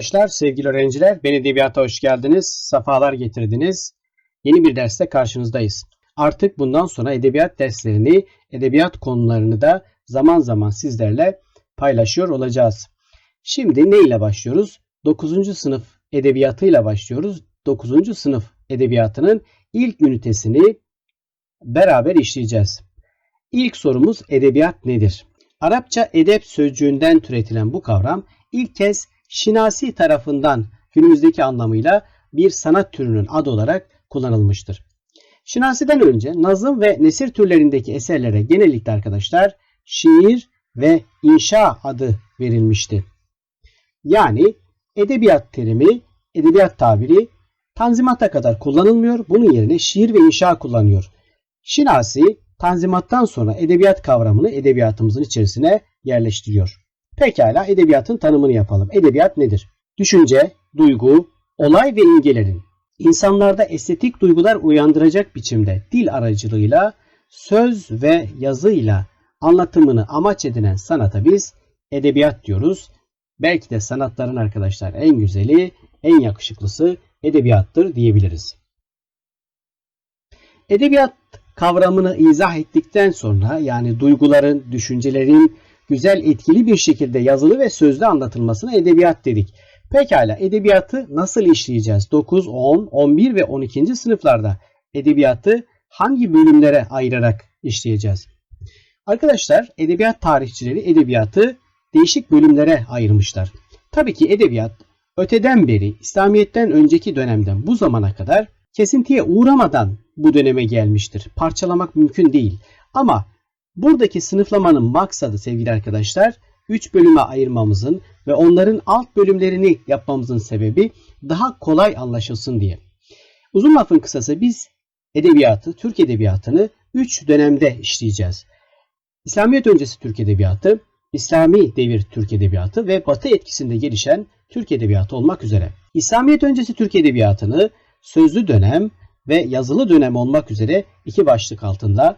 arkadaşlar, sevgili öğrenciler. Ben Edebiyat'a hoş geldiniz. Safalar getirdiniz. Yeni bir derste karşınızdayız. Artık bundan sonra edebiyat derslerini, edebiyat konularını da zaman zaman sizlerle paylaşıyor olacağız. Şimdi ne ile başlıyoruz? 9. sınıf edebiyatıyla başlıyoruz. 9. sınıf edebiyatının ilk ünitesini beraber işleyeceğiz. İlk sorumuz edebiyat nedir? Arapça edep sözcüğünden türetilen bu kavram ilk kez Şinasi tarafından günümüzdeki anlamıyla bir sanat türünün adı olarak kullanılmıştır. Şinasi'den önce nazım ve nesir türlerindeki eserlere genellikle arkadaşlar şiir ve inşa adı verilmişti. Yani edebiyat terimi, edebiyat tabiri tanzimata kadar kullanılmıyor. Bunun yerine şiir ve inşa kullanıyor. Şinasi tanzimattan sonra edebiyat kavramını edebiyatımızın içerisine yerleştiriyor. Pekala edebiyatın tanımını yapalım. Edebiyat nedir? Düşünce, duygu, olay ve imgelerin insanlarda estetik duygular uyandıracak biçimde dil aracılığıyla söz ve yazıyla anlatımını amaç edinen sanata biz edebiyat diyoruz. Belki de sanatların arkadaşlar en güzeli, en yakışıklısı edebiyattır diyebiliriz. Edebiyat kavramını izah ettikten sonra yani duyguların, düşüncelerin güzel etkili bir şekilde yazılı ve sözlü anlatılmasına edebiyat dedik. Pekala edebiyatı nasıl işleyeceğiz? 9, 10, 11 ve 12. sınıflarda edebiyatı hangi bölümlere ayırarak işleyeceğiz? Arkadaşlar edebiyat tarihçileri edebiyatı değişik bölümlere ayırmışlar. Tabii ki edebiyat öteden beri İslamiyet'ten önceki dönemden bu zamana kadar kesintiye uğramadan bu döneme gelmiştir. Parçalamak mümkün değil. Ama buradaki sınıflamanın maksadı sevgili arkadaşlar 3 bölüme ayırmamızın ve onların alt bölümlerini yapmamızın sebebi daha kolay anlaşılsın diye. Uzun lafın kısası biz edebiyatı, Türk edebiyatını 3 dönemde işleyeceğiz. İslamiyet öncesi Türk edebiyatı, İslami devir Türk edebiyatı ve Batı etkisinde gelişen Türk edebiyatı olmak üzere. İslamiyet öncesi Türk edebiyatını sözlü dönem ve yazılı dönem olmak üzere iki başlık altında,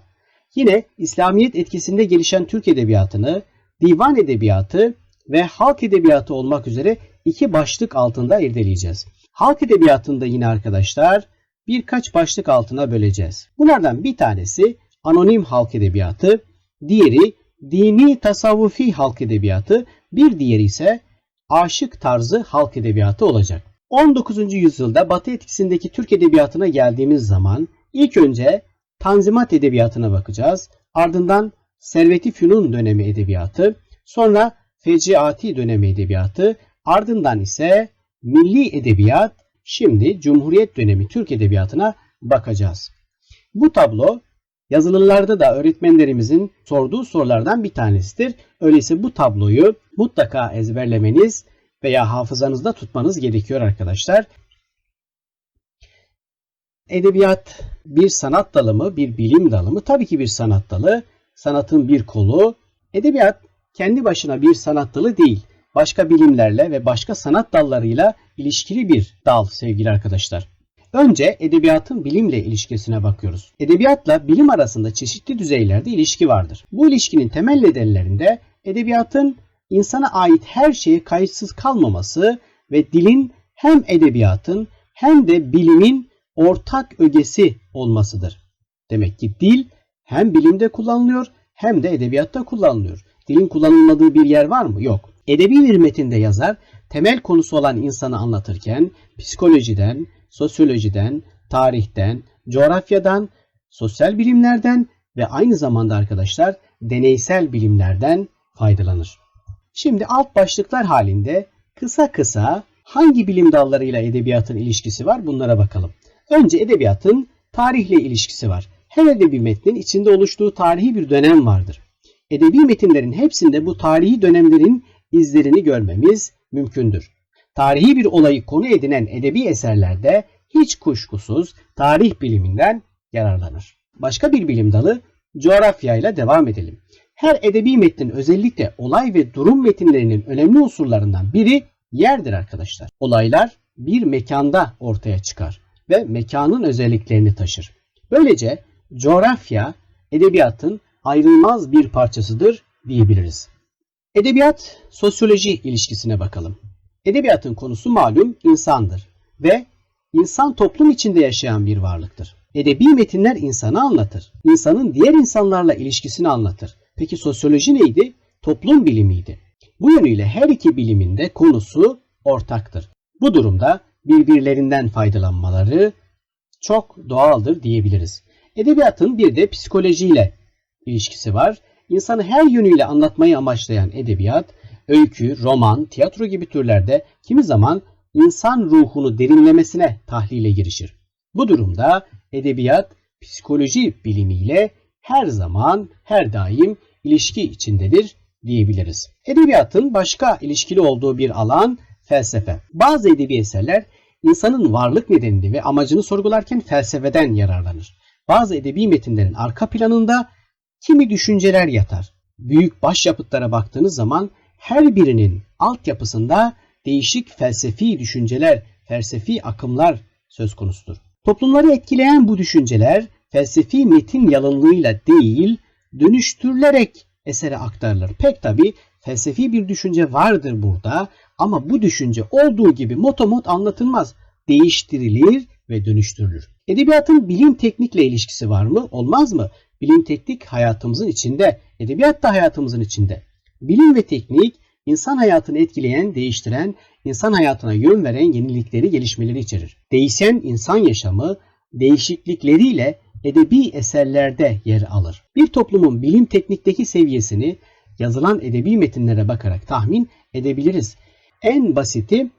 yine İslamiyet etkisinde gelişen Türk edebiyatını divan edebiyatı ve halk edebiyatı olmak üzere iki başlık altında irdeleyeceğiz. Halk edebiyatında yine arkadaşlar birkaç başlık altına böleceğiz. Bunlardan bir tanesi anonim halk edebiyatı, diğeri dini tasavvufi halk edebiyatı, bir diğeri ise aşık tarzı halk edebiyatı olacak. 19. yüzyılda Batı etkisindeki Türk edebiyatına geldiğimiz zaman ilk önce Tanzimat edebiyatına bakacağız. Ardından Serveti Fünun dönemi edebiyatı, sonra Feciati dönemi edebiyatı, ardından ise Milli Edebiyat, şimdi Cumhuriyet dönemi Türk edebiyatına bakacağız. Bu tablo yazılılarda da öğretmenlerimizin sorduğu sorulardan bir tanesidir. Öyleyse bu tabloyu mutlaka ezberlemeniz veya hafızanızda tutmanız gerekiyor arkadaşlar. Edebiyat bir sanat dalı mı, bir bilim dalı mı? Tabii ki bir sanat dalı. Sanatın bir kolu. Edebiyat kendi başına bir sanat dalı değil. Başka bilimlerle ve başka sanat dallarıyla ilişkili bir dal sevgili arkadaşlar. Önce edebiyatın bilimle ilişkisine bakıyoruz. Edebiyatla bilim arasında çeşitli düzeylerde ilişki vardır. Bu ilişkinin temel nedenlerinde edebiyatın insana ait her şeye kayıtsız kalmaması ve dilin hem edebiyatın hem de bilimin ortak ögesi olmasıdır. Demek ki dil hem bilimde kullanılıyor hem de edebiyatta kullanılıyor. Dilin kullanılmadığı bir yer var mı? Yok. Edebi bir metinde yazar temel konusu olan insanı anlatırken psikolojiden, sosyolojiden, tarihten, coğrafyadan, sosyal bilimlerden ve aynı zamanda arkadaşlar deneysel bilimlerden faydalanır. Şimdi alt başlıklar halinde kısa kısa hangi bilim dallarıyla edebiyatın ilişkisi var bunlara bakalım. Önce edebiyatın tarihle ilişkisi var. Her edebi metnin içinde oluştuğu tarihi bir dönem vardır. Edebi metinlerin hepsinde bu tarihi dönemlerin izlerini görmemiz mümkündür. Tarihi bir olayı konu edinen edebi eserlerde hiç kuşkusuz tarih biliminden yararlanır. Başka bir bilim dalı coğrafyayla devam edelim. Her edebi metnin özellikle olay ve durum metinlerinin önemli unsurlarından biri yerdir arkadaşlar. Olaylar bir mekanda ortaya çıkar ve mekanın özelliklerini taşır. Böylece coğrafya edebiyatın ayrılmaz bir parçasıdır diyebiliriz. Edebiyat sosyoloji ilişkisine bakalım. Edebiyatın konusu malum insandır ve insan toplum içinde yaşayan bir varlıktır. Edebi metinler insanı anlatır. İnsanın diğer insanlarla ilişkisini anlatır. Peki sosyoloji neydi? Toplum bilimiydi. Bu yönüyle her iki bilimin de konusu ortaktır. Bu durumda birbirlerinden faydalanmaları çok doğaldır diyebiliriz. Edebiyatın bir de psikolojiyle ilişkisi var. İnsanı her yönüyle anlatmayı amaçlayan edebiyat, öykü, roman, tiyatro gibi türlerde kimi zaman insan ruhunu derinlemesine tahlile girişir. Bu durumda edebiyat psikoloji bilimiyle her zaman, her daim ilişki içindedir diyebiliriz. Edebiyatın başka ilişkili olduğu bir alan felsefe. Bazı edebi eserler insanın varlık nedenini ve amacını sorgularken felsefeden yararlanır. Bazı edebi metinlerin arka planında kimi düşünceler yatar. Büyük başyapıtlara baktığınız zaman her birinin altyapısında değişik felsefi düşünceler, felsefi akımlar söz konusudur. Toplumları etkileyen bu düşünceler felsefi metin yalınlığıyla değil, dönüştürülerek esere aktarılır. Pek tabi felsefi bir düşünce vardır burada ama bu düşünce olduğu gibi motomot anlatılmaz. Değiştirilir ve dönüştürülür. Edebiyatın bilim teknikle ilişkisi var mı? Olmaz mı? Bilim teknik hayatımızın içinde, edebiyat da hayatımızın içinde. Bilim ve teknik insan hayatını etkileyen, değiştiren, insan hayatına yön veren yenilikleri, gelişmeleri içerir. Değişen insan yaşamı değişiklikleriyle edebi eserlerde yer alır. Bir toplumun bilim teknikteki seviyesini yazılan edebi metinlere bakarak tahmin edebiliriz. En basiti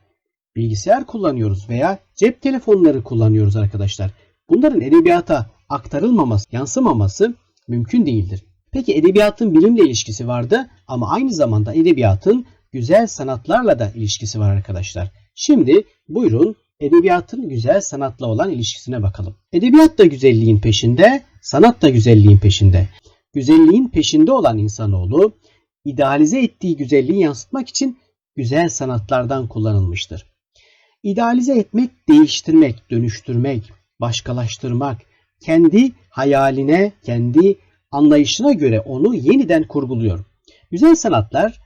bilgisayar kullanıyoruz veya cep telefonları kullanıyoruz arkadaşlar. Bunların edebiyata aktarılmaması, yansımaması mümkün değildir. Peki edebiyatın bilimle ilişkisi vardı ama aynı zamanda edebiyatın güzel sanatlarla da ilişkisi var arkadaşlar. Şimdi buyurun edebiyatın güzel sanatla olan ilişkisine bakalım. Edebiyat da güzelliğin peşinde, sanat da güzelliğin peşinde. Güzelliğin peşinde olan insanoğlu idealize ettiği güzelliği yansıtmak için güzel sanatlardan kullanılmıştır. İdealize etmek, değiştirmek, dönüştürmek, başkalaştırmak, kendi hayaline, kendi anlayışına göre onu yeniden kurguluyor. Güzel sanatlar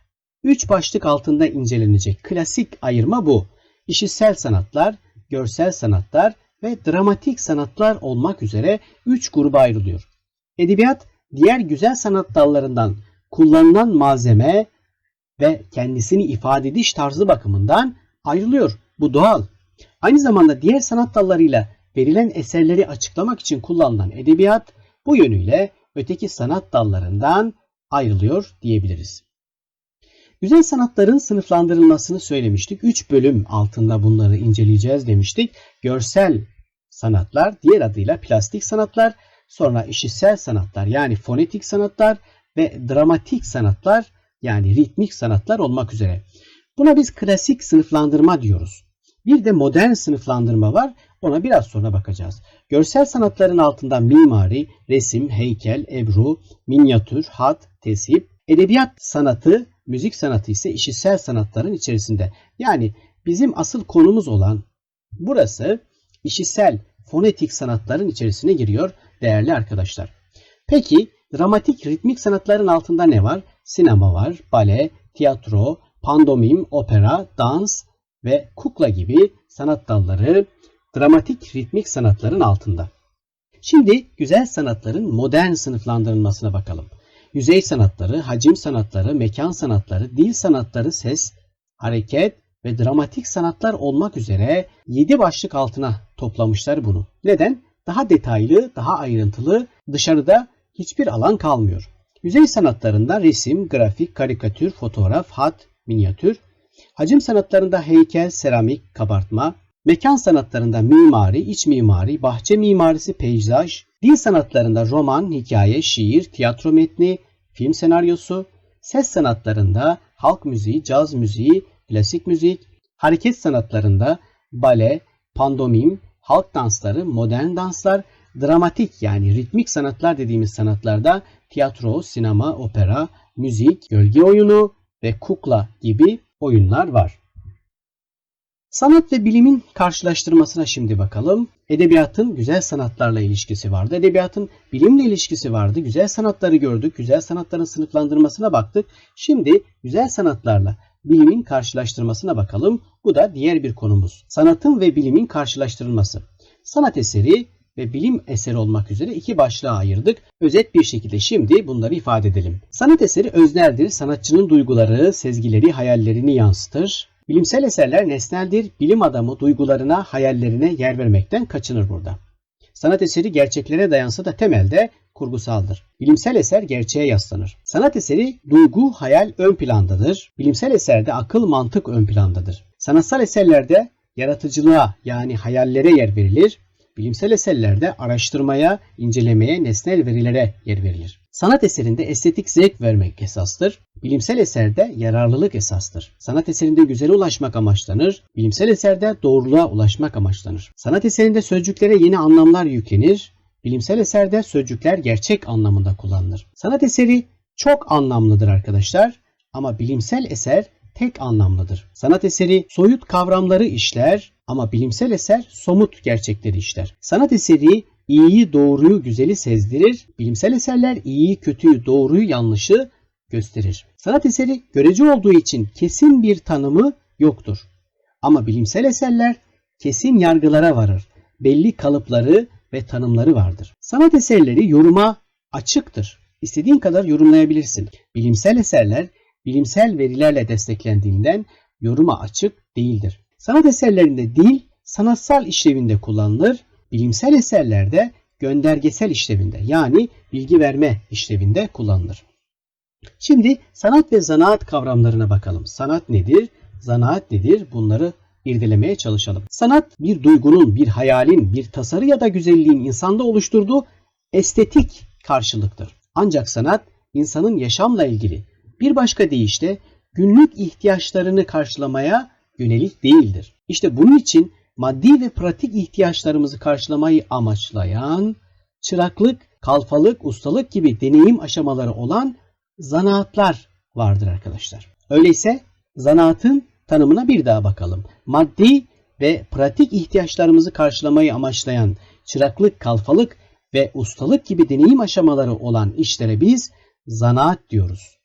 üç başlık altında incelenecek. Klasik ayırma bu. İşitsel sanatlar, görsel sanatlar ve dramatik sanatlar olmak üzere üç gruba ayrılıyor. Edebiyat diğer güzel sanat dallarından kullanılan malzeme ve kendisini ifade ediş tarzı bakımından ayrılıyor. Bu doğal. Aynı zamanda diğer sanat dallarıyla verilen eserleri açıklamak için kullanılan edebiyat bu yönüyle öteki sanat dallarından ayrılıyor diyebiliriz. Güzel sanatların sınıflandırılmasını söylemiştik. 3 bölüm altında bunları inceleyeceğiz demiştik. Görsel sanatlar, diğer adıyla plastik sanatlar, sonra işitsel sanatlar yani fonetik sanatlar ve dramatik sanatlar yani ritmik sanatlar olmak üzere. Buna biz klasik sınıflandırma diyoruz. Bir de modern sınıflandırma var. Ona biraz sonra bakacağız. Görsel sanatların altında mimari, resim, heykel, ebru, minyatür, hat, tesip, edebiyat sanatı, müzik sanatı ise işitsel sanatların içerisinde. Yani bizim asıl konumuz olan burası işitsel, fonetik sanatların içerisine giriyor değerli arkadaşlar. Peki dramatik, ritmik sanatların altında ne var? Sinema var, bale, tiyatro, pandomim, opera, dans ve kukla gibi sanat dalları dramatik ritmik sanatların altında. Şimdi güzel sanatların modern sınıflandırılmasına bakalım. Yüzey sanatları, hacim sanatları, mekan sanatları, dil sanatları, ses, hareket ve dramatik sanatlar olmak üzere 7 başlık altına toplamışlar bunu. Neden? Daha detaylı, daha ayrıntılı, dışarıda hiçbir alan kalmıyor. Yüzey sanatlarında resim, grafik, karikatür, fotoğraf, hat, minyatür, hacim sanatlarında heykel, seramik, kabartma, mekan sanatlarında mimari, iç mimari, bahçe mimarisi, peyzaj, dil sanatlarında roman, hikaye, şiir, tiyatro metni, film senaryosu, ses sanatlarında halk müziği, caz müziği, klasik müzik, hareket sanatlarında bale, pandomim, halk dansları, modern danslar, dramatik yani ritmik sanatlar dediğimiz sanatlarda tiyatro, sinema, opera, müzik, gölge oyunu ve kukla gibi oyunlar var. Sanat ve bilimin karşılaştırmasına şimdi bakalım. Edebiyatın güzel sanatlarla ilişkisi vardı. Edebiyatın bilimle ilişkisi vardı. Güzel sanatları gördük. Güzel sanatların sınıflandırmasına baktık. Şimdi güzel sanatlarla bilimin karşılaştırmasına bakalım. Bu da diğer bir konumuz. Sanatın ve bilimin karşılaştırılması. Sanat eseri ve bilim eseri olmak üzere iki başlığa ayırdık. Özet bir şekilde şimdi bunları ifade edelim. Sanat eseri özneldir. Sanatçının duyguları, sezgileri, hayallerini yansıtır. Bilimsel eserler nesneldir. Bilim adamı duygularına, hayallerine yer vermekten kaçınır burada. Sanat eseri gerçeklere dayansa da temelde kurgusaldır. Bilimsel eser gerçeğe yaslanır. Sanat eseri duygu, hayal ön plandadır. Bilimsel eserde akıl, mantık ön plandadır. Sanatsal eserlerde yaratıcılığa yani hayallere yer verilir. Bilimsel eserlerde araştırmaya, incelemeye, nesnel verilere yer verilir. Sanat eserinde estetik zevk vermek esastır. Bilimsel eserde yararlılık esastır. Sanat eserinde güzele ulaşmak amaçlanır. Bilimsel eserde doğruluğa ulaşmak amaçlanır. Sanat eserinde sözcüklere yeni anlamlar yüklenir. Bilimsel eserde sözcükler gerçek anlamında kullanılır. Sanat eseri çok anlamlıdır arkadaşlar ama bilimsel eser tek anlamlıdır. Sanat eseri soyut kavramları işler ama bilimsel eser somut gerçekleri işler. Sanat eseri iyiyi, doğruyu, güzeli sezdirir. Bilimsel eserler iyiyi, kötüyü, doğruyu, yanlışı gösterir. Sanat eseri görece olduğu için kesin bir tanımı yoktur. Ama bilimsel eserler kesin yargılara varır. Belli kalıpları ve tanımları vardır. Sanat eserleri yoruma açıktır. İstediğin kadar yorumlayabilirsin. Bilimsel eserler bilimsel verilerle desteklendiğinden yoruma açık değildir. Sanat eserlerinde dil sanatsal işlevinde kullanılır. Bilimsel eserlerde göndergesel işlevinde yani bilgi verme işlevinde kullanılır. Şimdi sanat ve zanaat kavramlarına bakalım. Sanat nedir? Zanaat nedir? Bunları irdelemeye çalışalım. Sanat bir duygunun, bir hayalin, bir tasarı ya da güzelliğin insanda oluşturduğu estetik karşılıktır. Ancak sanat insanın yaşamla ilgili bir başka deyişle günlük ihtiyaçlarını karşılamaya yönelik değildir. İşte bunun için maddi ve pratik ihtiyaçlarımızı karşılamayı amaçlayan çıraklık, kalfalık, ustalık gibi deneyim aşamaları olan zanaatlar vardır arkadaşlar. Öyleyse zanaatın tanımına bir daha bakalım. Maddi ve pratik ihtiyaçlarımızı karşılamayı amaçlayan çıraklık, kalfalık ve ustalık gibi deneyim aşamaları olan işlere biz zanaat diyoruz.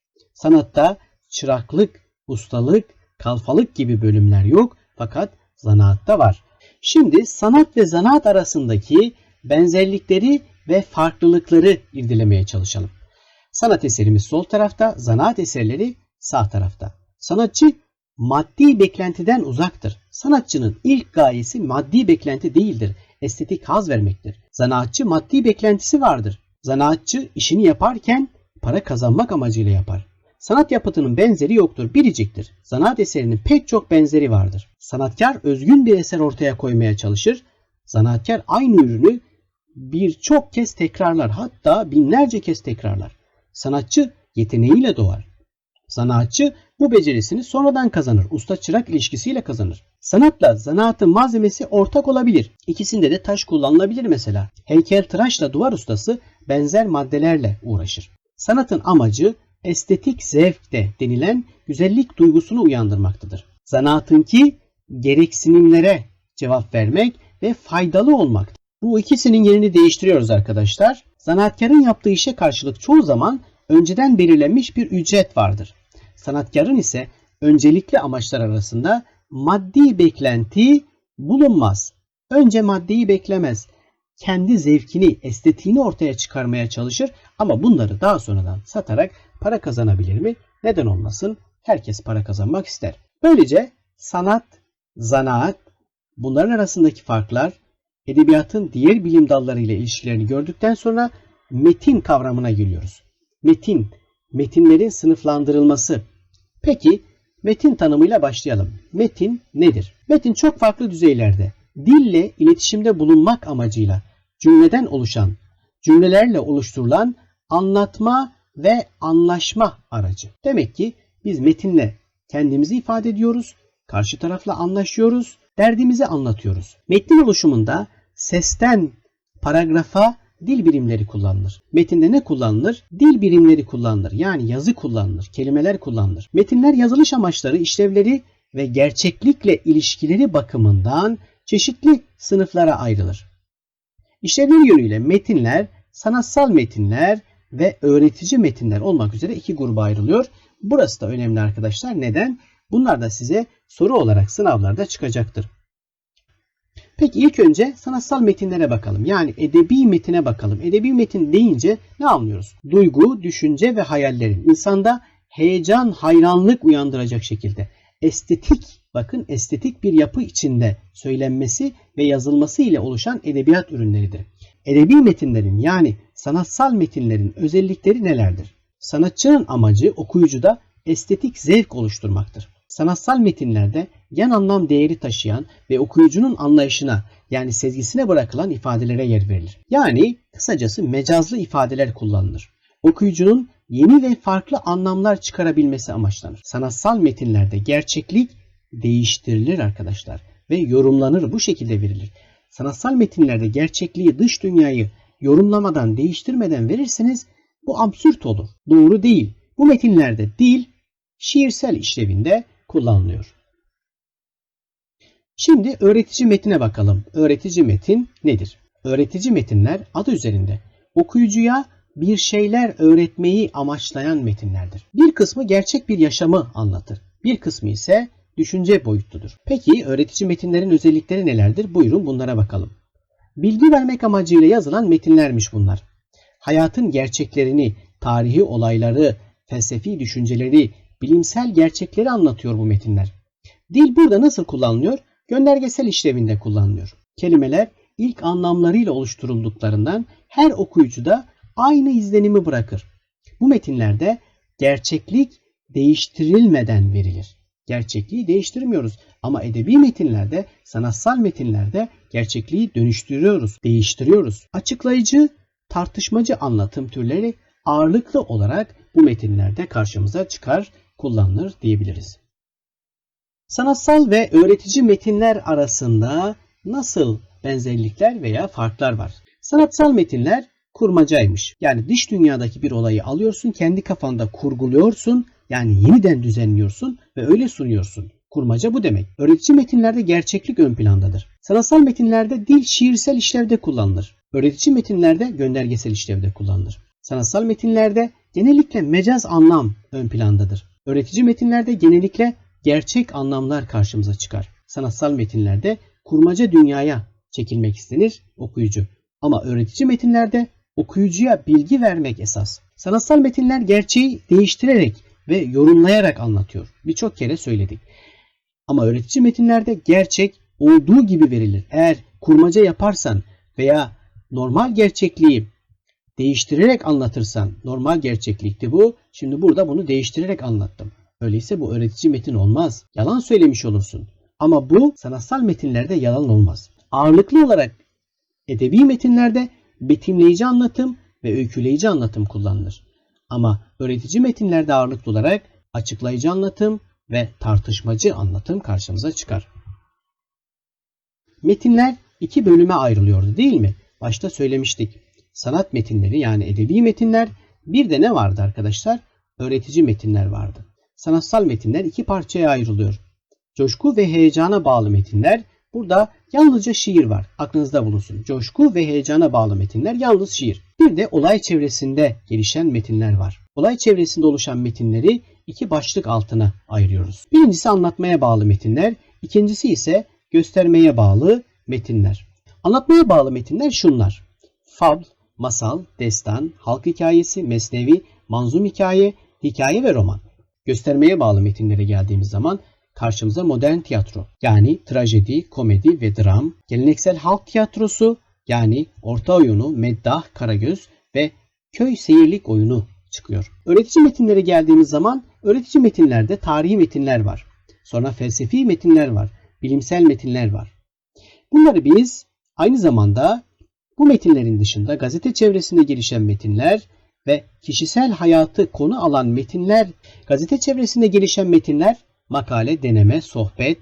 Sanatta çıraklık, ustalık, kalfalık gibi bölümler yok fakat zanaatta var. Şimdi sanat ve zanaat arasındaki benzerlikleri ve farklılıkları irdelemeye çalışalım. Sanat eserimiz sol tarafta, zanaat eserleri sağ tarafta. Sanatçı maddi beklentiden uzaktır. Sanatçının ilk gayesi maddi beklenti değildir. Estetik haz vermektir. Zanaatçı maddi beklentisi vardır. Zanaatçı işini yaparken para kazanmak amacıyla yapar. Sanat yapıtının benzeri yoktur, biriciktir. Zanaat eserinin pek çok benzeri vardır. Sanatkar özgün bir eser ortaya koymaya çalışır. Zanaatkar aynı ürünü birçok kez tekrarlar, hatta binlerce kez tekrarlar. Sanatçı yeteneğiyle doğar. Sanatçı bu becerisini sonradan kazanır. Usta çırak ilişkisiyle kazanır. Sanatla zanaatın malzemesi ortak olabilir. İkisinde de taş kullanılabilir mesela. Heykel tıraşla duvar ustası benzer maddelerle uğraşır. Sanatın amacı estetik zevk de denilen güzellik duygusunu uyandırmaktadır. Zanaatınki gereksinimlere cevap vermek ve faydalı olmak. Bu ikisinin yerini değiştiriyoruz arkadaşlar. Zanaatkarın yaptığı işe karşılık çoğu zaman önceden belirlenmiş bir ücret vardır. Sanatkarın ise öncelikli amaçlar arasında maddi beklenti bulunmaz. Önce maddeyi beklemez. Kendi zevkini, estetiğini ortaya çıkarmaya çalışır ama bunları daha sonradan satarak para kazanabilir mi? Neden olmasın? Herkes para kazanmak ister. Böylece sanat, zanaat, bunların arasındaki farklar, edebiyatın diğer bilim dalları ile ilişkilerini gördükten sonra metin kavramına geliyoruz. Metin, metinlerin sınıflandırılması. Peki metin tanımıyla başlayalım. Metin nedir? Metin çok farklı düzeylerde dille iletişimde bulunmak amacıyla cümleden oluşan, cümlelerle oluşturulan anlatma ve anlaşma aracı. Demek ki biz metinle kendimizi ifade ediyoruz, karşı tarafla anlaşıyoruz, derdimizi anlatıyoruz. Metnin oluşumunda sesten paragrafa dil birimleri kullanılır. Metinde ne kullanılır? Dil birimleri kullanılır. Yani yazı kullanılır, kelimeler kullanılır. Metinler yazılış amaçları, işlevleri ve gerçeklikle ilişkileri bakımından çeşitli sınıflara ayrılır. İşlevleri yönüyle metinler, sanatsal metinler ve öğretici metinler olmak üzere iki gruba ayrılıyor. Burası da önemli arkadaşlar. Neden? Bunlar da size soru olarak sınavlarda çıkacaktır. Peki ilk önce sanatsal metinlere bakalım. Yani edebi metine bakalım. Edebi metin deyince ne anlıyoruz? Duygu, düşünce ve hayallerin insanda heyecan, hayranlık uyandıracak şekilde estetik, bakın estetik bir yapı içinde söylenmesi ve yazılması ile oluşan edebiyat ürünleridir. Edebi metinlerin yani sanatsal metinlerin özellikleri nelerdir? Sanatçının amacı okuyucuda estetik zevk oluşturmaktır. Sanatsal metinlerde yan anlam değeri taşıyan ve okuyucunun anlayışına yani sezgisine bırakılan ifadelere yer verilir. Yani kısacası mecazlı ifadeler kullanılır. Okuyucunun yeni ve farklı anlamlar çıkarabilmesi amaçlanır. Sanatsal metinlerde gerçeklik değiştirilir arkadaşlar ve yorumlanır bu şekilde verilir. Sanatsal metinlerde gerçekliği dış dünyayı yorumlamadan değiştirmeden verirseniz bu absürt olur. Doğru değil. Bu metinlerde dil şiirsel işlevinde kullanılıyor. Şimdi öğretici metine bakalım. Öğretici metin nedir? Öğretici metinler adı üzerinde okuyucuya bir şeyler öğretmeyi amaçlayan metinlerdir. Bir kısmı gerçek bir yaşamı anlatır. Bir kısmı ise düşünce boyutludur. Peki öğretici metinlerin özellikleri nelerdir? Buyurun bunlara bakalım. Bilgi vermek amacıyla yazılan metinlermiş bunlar. Hayatın gerçeklerini, tarihi olayları, felsefi düşünceleri, bilimsel gerçekleri anlatıyor bu metinler. Dil burada nasıl kullanılıyor? Göndergesel işlevinde kullanılıyor. Kelimeler ilk anlamlarıyla oluşturulduklarından her okuyucuda aynı izlenimi bırakır. Bu metinlerde gerçeklik değiştirilmeden verilir. Gerçekliği değiştirmiyoruz ama edebi metinlerde, sanatsal metinlerde gerçekliği dönüştürüyoruz, değiştiriyoruz. Açıklayıcı, tartışmacı anlatım türleri ağırlıklı olarak bu metinlerde karşımıza çıkar, kullanılır diyebiliriz. Sanatsal ve öğretici metinler arasında nasıl benzerlikler veya farklar var? Sanatsal metinler kurmacaymış. Yani dış dünyadaki bir olayı alıyorsun, kendi kafanda kurguluyorsun, yani yeniden düzenliyorsun ve öyle sunuyorsun. Kurmaca bu demek. Öğretici metinlerde gerçeklik ön plandadır. Sanatsal metinlerde dil şiirsel işlevde kullanılır. Öğretici metinlerde göndergesel işlevde kullanılır. Sanatsal metinlerde genellikle mecaz anlam ön plandadır. Öğretici metinlerde genellikle gerçek anlamlar karşımıza çıkar. Sanatsal metinlerde kurmaca dünyaya çekilmek istenir okuyucu. Ama öğretici metinlerde okuyucuya bilgi vermek esas. Sanatsal metinler gerçeği değiştirerek ve yorumlayarak anlatıyor. Birçok kere söyledik. Ama öğretici metinlerde gerçek olduğu gibi verilir. Eğer kurmaca yaparsan veya normal gerçekliği değiştirerek anlatırsan, normal gerçeklikti bu. Şimdi burada bunu değiştirerek anlattım. Öyleyse bu öğretici metin olmaz. Yalan söylemiş olursun. Ama bu sanatsal metinlerde yalan olmaz. Ağırlıklı olarak edebi metinlerde betimleyici anlatım ve öyküleyici anlatım kullanılır. Ama öğretici metinlerde ağırlıklı olarak açıklayıcı anlatım ve tartışmacı anlatım karşımıza çıkar. Metinler iki bölüme ayrılıyordu değil mi? Başta söylemiştik. Sanat metinleri yani edebi metinler bir de ne vardı arkadaşlar? Öğretici metinler vardı. Sanatsal metinler iki parçaya ayrılıyor. Coşku ve heyecana bağlı metinler. Burada yalnızca şiir var. Aklınızda bulunsun. Coşku ve heyecana bağlı metinler yalnız şiir. Bir de olay çevresinde gelişen metinler var. Olay çevresinde oluşan metinleri iki başlık altına ayırıyoruz. Birincisi anlatmaya bağlı metinler, ikincisi ise göstermeye bağlı metinler. Anlatmaya bağlı metinler şunlar. Fabl, masal, destan, halk hikayesi, mesnevi, manzum hikaye, hikaye ve roman. Göstermeye bağlı metinlere geldiğimiz zaman karşımıza modern tiyatro yani trajedi, komedi ve dram, geleneksel halk tiyatrosu yani orta oyunu, meddah, karagöz ve köy seyirlik oyunu çıkıyor. Öğretici metinlere geldiğimiz zaman öğretici metinlerde tarihi metinler var. Sonra felsefi metinler var. Bilimsel metinler var. Bunları biz aynı zamanda bu metinlerin dışında gazete çevresinde gelişen metinler ve kişisel hayatı konu alan metinler, gazete çevresinde gelişen metinler, makale, deneme, sohbet,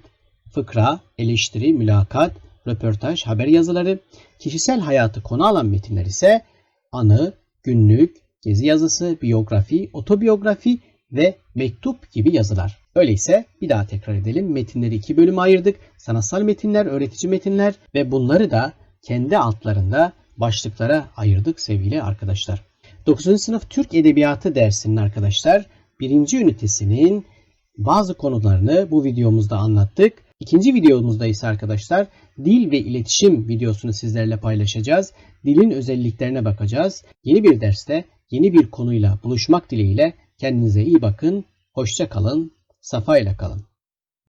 fıkra, eleştiri, mülakat, röportaj, haber yazıları, kişisel hayatı konu alan metinler ise anı, günlük, gezi yazısı, biyografi, otobiyografi ve mektup gibi yazılar. Öyleyse bir daha tekrar edelim. Metinleri iki bölüme ayırdık. Sanatsal metinler, öğretici metinler ve bunları da kendi altlarında başlıklara ayırdık sevgili arkadaşlar. 9. sınıf Türk Edebiyatı dersinin arkadaşlar birinci ünitesinin Bazı konularını bu videomuzda anlattık. İkinci videomuzda ise arkadaşlar dil ve iletişim videosunu sizlerle paylaşacağız. Dilin özelliklerine bakacağız. Yeni bir derste yeni bir konuyla buluşmak dileğiyle kendinize iyi bakın. Hoşça kalın. Safayla kalın.